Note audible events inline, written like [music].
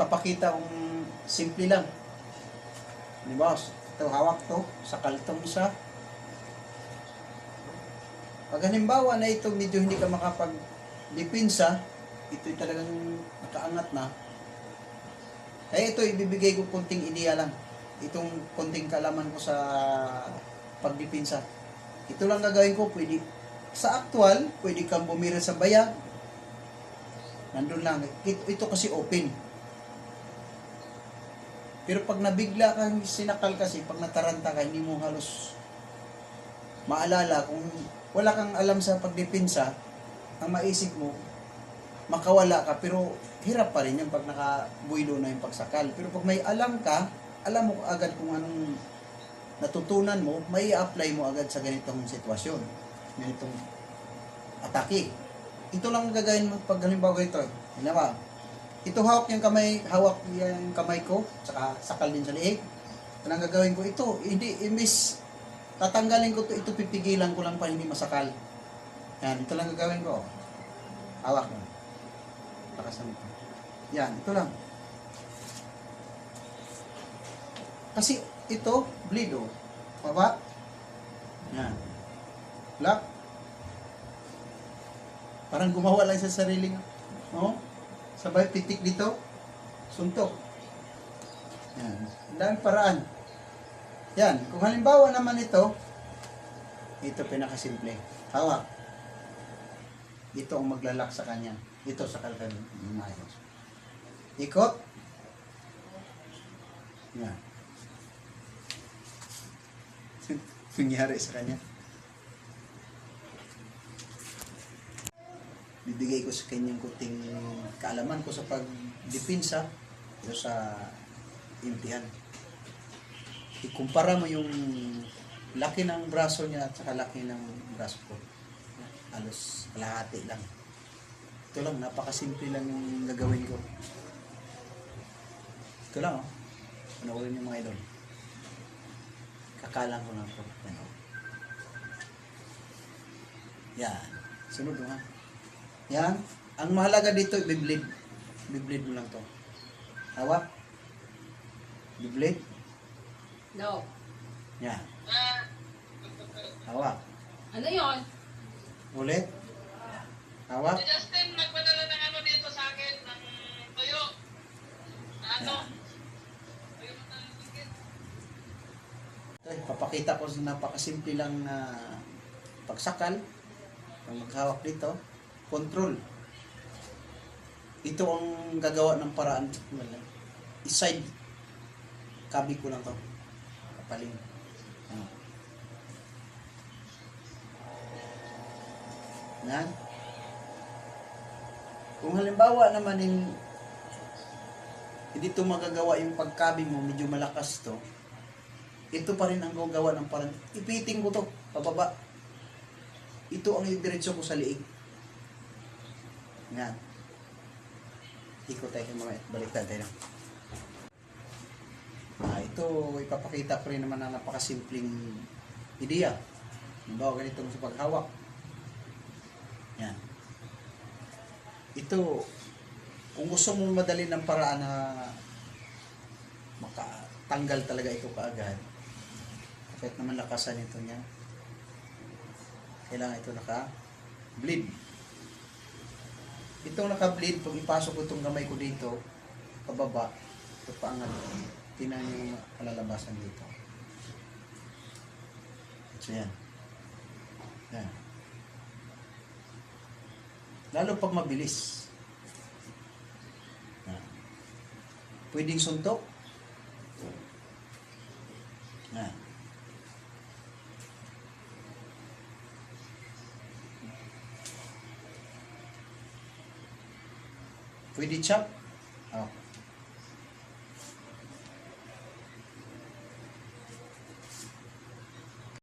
ipapakita kung simple lang. Di ba? Ito, hawak to. Sakal tong isa. Pag halimbawa na ito medyo hindi ka makapag-dipinsa, ito talagang nakaangat na. Kaya ito, ibibigay ko konting ideya lang. Itong konting kalaman ko sa pagdipinsa. Ito lang gagawin ko, pwede. Sa actual, pwede kang bumira sa bayag. Nandun lang. Ito, ito kasi open. Pero pag nabigla kang sinakal kasi, pag nataranta ka, hindi mo halos maalala kung wala kang alam sa pagdipinsa, ang maisip mo, makawala ka, pero hirap pa rin yung pag nakabuilo na yung pagsakal. Pero pag may alam ka, alam mo agad kung anong natutunan mo, may apply mo agad sa ganitong sitwasyon, ganitong atake. Ito lang ang gagawin mo pag halimbawa ito. Halimbawa, ito hawak yung kamay, hawak yung kamay ko, saka sakal din sa liig. Lang gagawin ko. Ito, hindi, imbis, tatanggalin ko to, ito pipigilan ko lang pa hindi masakal. Yan, ito lang gagawin ko. Hawak mo. Lakasan mo. Yan, ito lang. Kasi ito, bleed oh. Baba. Yan. Lock. Parang gumawa lang sa sarili. No? Sabay pitik dito. Suntok. Yan. Paraan. Yan. Kung halimbawa naman ito, ito pinakasimple. Hawak. Ito ang maglalak sa kanya. Ito sa kalkan. Umayos. Ikot. Yan. [laughs] Nangyari sa kanya. Bibigay ko sa kanyang kuting kaalaman ko sa pagdepensa o sa impihan. Ikumpara mo yung laki ng braso niya at saka laki ng braso ko. Halos kalahati lang. Ito lang, napakasimple lang yung gagawin ko. Ito lang, oh. Panoorin yung mga idol. Kakalang ko lang ito. Yan, oh. Sunod, oh, ha? Yan. Ang mahalaga dito, bibleed. Bibleed mo lang to. Hawak. Bibleed. No. Yan. Hawak. Ano yon? Ulit. Hawak. Si Justin, magpadala ng ano dito sa akin, ng tuyo. Ano? Ito, papakita ko sa napakasimple lang na pagsakal. Ang maghawak dito, control. Ito ang gagawa ng paraan. Wala. I-side. Kabi ko lang to. Kapaling. Ano. Yan. Kung halimbawa naman in, hindi to magagawa yung pagkabi mo, medyo malakas to, ito pa rin ang gagawa ng parang, ipiting ko to, pababa. Ito ang idiretso ko sa liig. Yan. Ikot tayo mga baliktad tayo. Ah, ito, ipapakita ko rin naman na napakasimpleng ideya. Halimbawa, ganito sa paghawak. Yan. Ito, kung gusto mong madali ng paraan na makatanggal talaga ito kaagad, kahit naman lakasan ito niya, kailangan ito naka-bleed. Itong naka-bleed, pag ipasok ko itong kamay ko dito, pababa, ito paangat, tinan yung kalalabasan dito. So yan. Yan. Lalo pag mabilis. Yan. Pwedeng suntok. Yan. Pwede chop. Oh.